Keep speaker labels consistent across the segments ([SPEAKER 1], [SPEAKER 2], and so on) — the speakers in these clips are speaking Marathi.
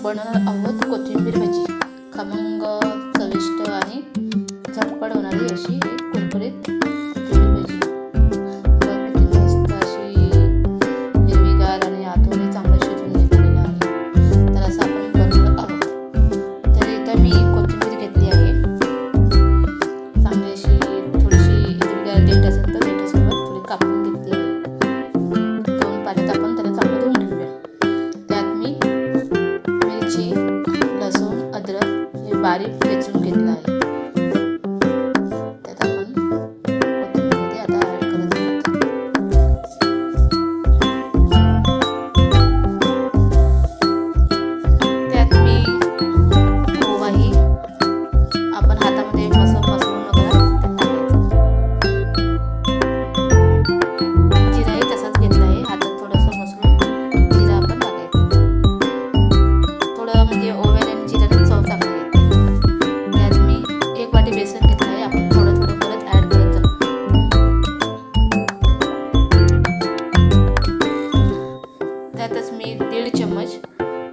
[SPEAKER 1] आपण बनवणार आहोत कोथिंबीर भजी. खमंग चविष्ट आणि झटपट होणारी अशी. बारीक ठेचून घेतलं आहे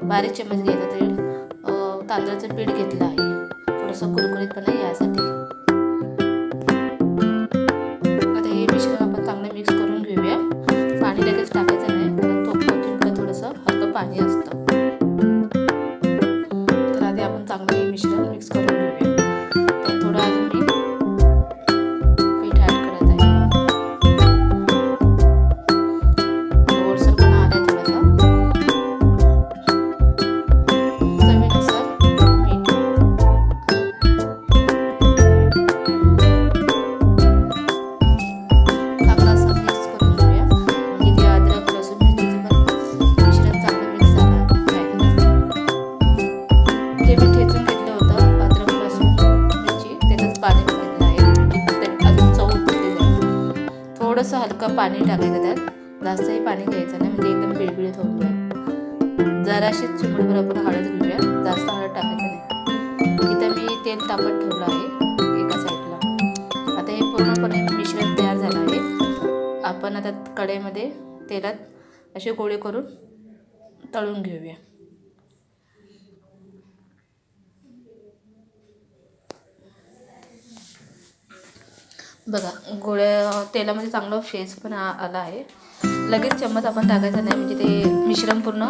[SPEAKER 1] बारीक चम्मच घ्यायचा ते तांदळाचं पीठ घेतलं आहे. थोडंसं कुरकुरीतपणा यासाठी. आता हे मिश्रण आपण चांगलं मिक्स करून घेऊया. पाणी लगेच टाकायचं नाही कारण तो थोडंसं हलकं पाणी असतं. थोडंसं हलकं पाणी टाकायचं त्यात. जास्तही पाणी घ्यायचं नाही म्हणजे एकदम बिळबिळीत होऊन जाईल. जराशी चिमडभर आपण हळद घेऊया. जास्त हळद टाकायचं नाही. इथं मी तेल तापत ठेवलं आहे एका साईडला. आता हे पूर्णपणे मिश्रण तयार झालं आहे. आपण आता कढईमध्ये तेलात असे गोळे करून तळून घेऊया. बघा गोळ्या तेलामध्ये चांगलं फेस पण आला आहे. लगेच चम्मच आपण टाकायचा नाही म्हणजे ते मिश्रण पूर्ण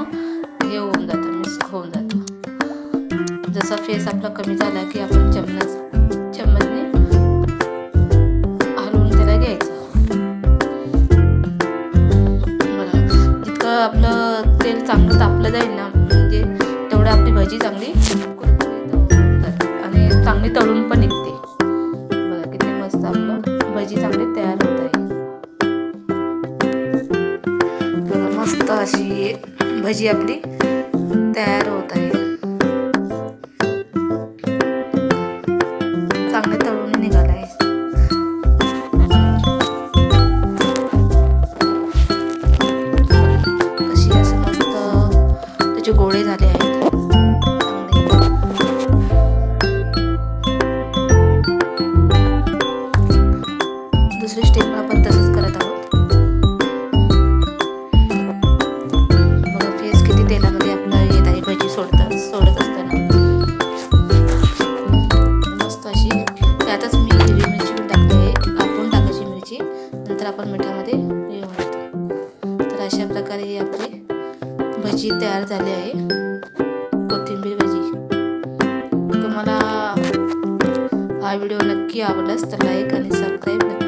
[SPEAKER 1] हे होऊन जातं मिक्स होऊन जातं. जसा फेस आपला कमी झाला की आपण चम्मच चम्मचने हलवून त्याला घ्यायचं. बघा जितकं आपलं तेल चांगलं तापलं जाईल ना म्हणजे तेवढं आपली भजी चांगली आणि चांगली तळून चांगली होत आहे मस्त अशी भजी आपली तयार होत आहे. भाजी तयार झाली आहे. कोथिंबीर भाजी. तुम्हाला हा व्हिडिओ नक्की आवडलास तर लाईक आणि सबस्क्राईब नक्की